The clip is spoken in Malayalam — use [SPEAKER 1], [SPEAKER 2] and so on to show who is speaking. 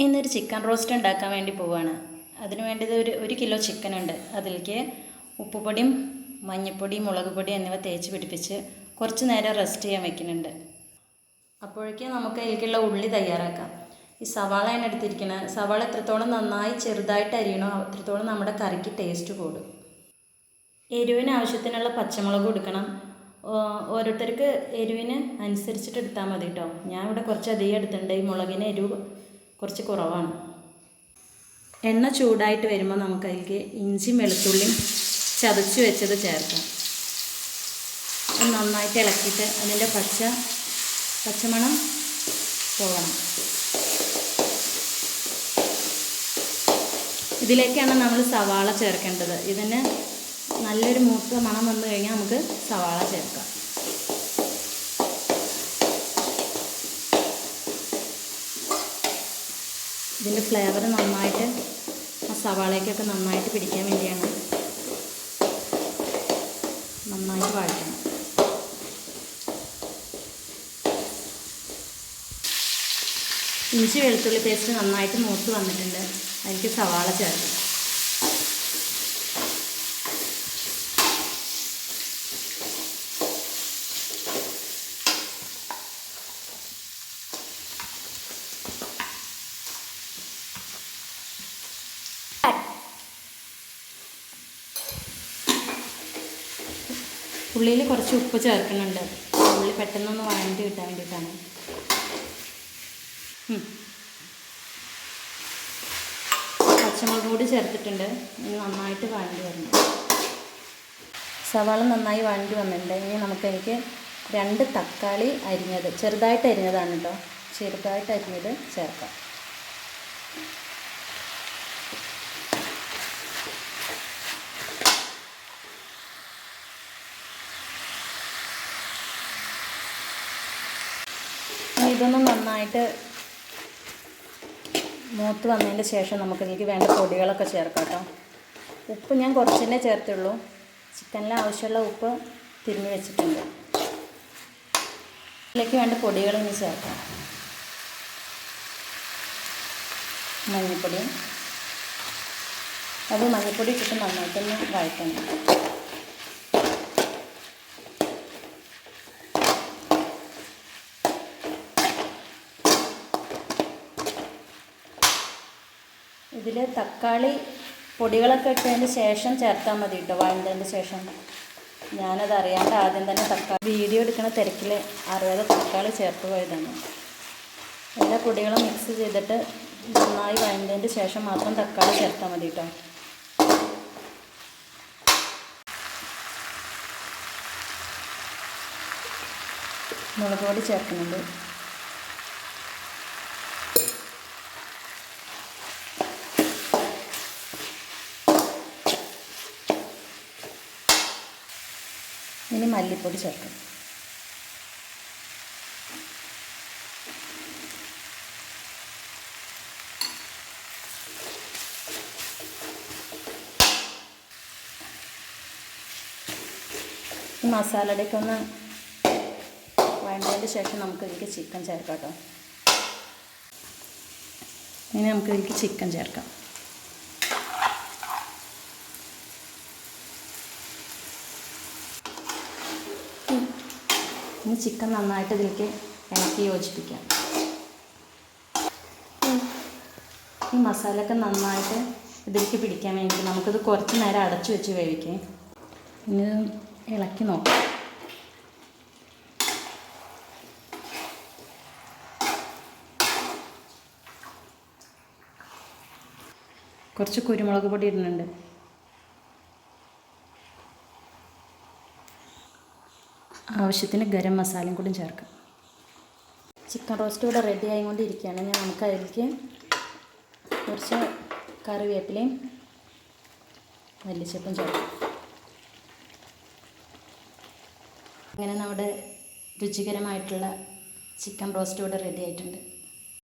[SPEAKER 1] ഇന്നൊരു ചിക്കൻ റോസ്റ്റ് ഉണ്ടാക്കാൻ വേണ്ടി പോവാണ്. അതിന് വേണ്ടത് ഒരു ഒരു കിലോ ചിക്കൻ ഉണ്ട്. അതിലേക്ക് ഉപ്പുപൊടിയും മഞ്ഞൾപ്പൊടി മുളക് പൊടി എന്നിവ തേച്ച് പിടിപ്പിച്ച് കുറച്ച് നേരം റെസ്റ്റ് ചെയ്യാൻ വെക്കുന്നുണ്ട്. അപ്പോഴേക്കും നമുക്ക് അതിലേക്കുള്ള ഉള്ളി തയ്യാറാക്കാം. ഈ സവാളയാണ് എടുത്തിരിക്കുന്നത്. സവാള എത്രത്തോളം നന്നായി ചെറുതായിട്ട് അരിയണോ അത്രത്തോളം നമ്മുടെ കറിക്ക് ടേസ്റ്റ് കൂടും. എരിവിന് ആവശ്യത്തിനുള്ള പച്ചമുളക് കൊടുക്കണം. ഓരോരുത്തർക്ക് എരിവിന് അനുസരിച്ചിട്ട് എടുത്താൽ മതി കേട്ടോ. ഞാൻ ഇവിടെ കുറച്ച് അധികം എടുത്തിട്ടുണ്ട്. ഈ മുളകിന് എരിവ് കുറച്ച് കുറവാണ്. എണ്ണ ചൂടായിട്ട് വരുമ്പോൾ നമുക്ക് അതിലേക്ക് ഇഞ്ചിയും വെളുത്തുള്ളിയും ചതച്ച് വെച്ചത് ചേർക്കാം. അത് നന്നായിട്ട് ഇളക്കിയിട്ട് അതിന്റെ പച്ച പച്ചമണം പോകണം. ഇതിലേക്കാണ് നമ്മൾ സവാള ചേർക്കേണ്ടത്. ഇതിന് നല്ലൊരു മൂത്ത മണം വന്നു കഴിഞ്ഞാൽ നമുക്ക് സവാള ചേർക്കാം. ഇതിന്റെ ഫ്ലേവർ നന്നായിട്ട് ആ സവാളയ്ക്കൊക്കെ നന്നായിട്ട് പിടിക്കാൻ വേണ്ടിയാണ്. നന്നായിട്ട് വഴറ്റണം. ഇഞ്ചി വെളുത്തുള്ളി പേസ്റ്റ് നന്നായിട്ട് മൂത്ത് വന്നിട്ടുണ്ട്. അതിലേക്ക് സവാള ചേർക്കും. ഉള്ളിയിൽ കുറച്ച് ഉപ്പ് ചേർക്കുന്നുണ്ട്. ഉള്ളി പെട്ടെന്നൊന്ന് വഴണ്ടി കിട്ടാൻ വേണ്ടിയിട്ടാണ്. പച്ചമുളക് കൂടി ചേർത്തിട്ടുണ്ട്. ഇനി നന്നായിട്ട് വഴണ്ടി വരുന്നു സവാള നന്നായി വഴണ്ടി വന്നിട്ടുണ്ട്. ഇനി നമുക്ക് എനിക്ക് രണ്ട് തക്കാളി അരിഞ്ഞത്. ചെറുതായിട്ട് അരിഞ്ഞതാണ് കേട്ടോ. ചെറുതായിട്ട് അരിഞ്ഞത് ചേർക്കാം. ഇതൊന്ന് നന്നായിട്ട് മൂത്ത് വന്നതിന് ശേഷം നമുക്ക് ഇതിലേക്ക് വേണ്ട പൊടികളൊക്കെ ചേർക്കാം കേട്ടോ. ഉപ്പ് ഞാൻ കുറച്ച് തന്നെ ചേർത്തുള്ളൂ. ചിക്കനിൽ ആവശ്യമുള്ള ഉപ്പ് തിരിഞ്ഞ് വെച്ചിട്ടുണ്ട്. ഇതിലേക്ക് വേണ്ട പൊടികളൊന്ന് ചേർക്കാം. മഞ്ഞൾപ്പൊടി അത് മഞ്ഞൾപ്പൊടി ഇട്ടിട്ട് നന്നായിട്ടൊന്ന് വഴറ്റണം. ഇതിൽ തക്കാളി പൊടികളൊക്കെ ഇട്ടതിന് ശേഷം ചേർത്താൽ മതി കേട്ടോ വഴണ്ടതിന് ശേഷം. ഞാനത് അറിയാണ്ട് ആദ്യം തന്നെ തക്കാളി വീഡിയോ എടുക്കുന്ന തിരക്കിൽ അറിയാതെ തക്കാളി ചേർത്ത് പോയതാണ്. എല്ലാ പൊടികളും മിക്സ് ചെയ്തിട്ട് നന്നായി വഴണ്ടതിന് ശേഷം മാത്രം തക്കാളി ചേർത്താൽ മതി കേട്ടോ മുളക് പൊടി ചേർക്കുന്നുണ്ട്. ഇനി മല്ലിപ്പൊടി ചേർക്കും. മസാലയുടെയൊക്കെ ഒന്ന് വഴണ്ടതിന് ശേഷം നമുക്ക് ഇതിലേക്ക് ചിക്കൻ ചേർക്കാം കേട്ടോ. ഇനി നമുക്ക് ഇതിലേക്ക് ചിക്കൻ ചേർക്കാം. ഇനി ചിക്കൻ നന്നായിട്ട് ഇതിലേക്ക് ഇണക്കി യോജിപ്പിക്കാം. ഈ മസാലയൊക്കെ നന്നായിട്ട് ഇതിലേക്ക് പിടിക്കാൻ വേണ്ടി നമുക്കിത് കുറച്ച് നേരം അടച്ചു വെച്ച് വേവിക്കാം. ഇനി ഇളക്കി നോക്കാം. കുറച്ച് കുരുമുളക് പൊടി ഇടുന്നുണ്ട്. ആവശ്യത്തിന് ഗരം മസാലയും കൂടി ചേർക്കാം. ചിക്കൻ റോസ്റ്റ് ഇവിടെ റെഡി ആയിക്കൊണ്ടിരിക്കുകയാണ്. ഞാൻ നമുക്ക് അതിലേക്ക് കുറച്ച് കറിവേപ്പിലയും മല്ലിച്ചപ്പും ചേർക്കാം. അങ്ങനെ നമ്മുടെ രുചികരമായിട്ടുള്ള ചിക്കൻ റോസ്റ്റ് ഇവിടെ റെഡി ആയിട്ടുണ്ട്.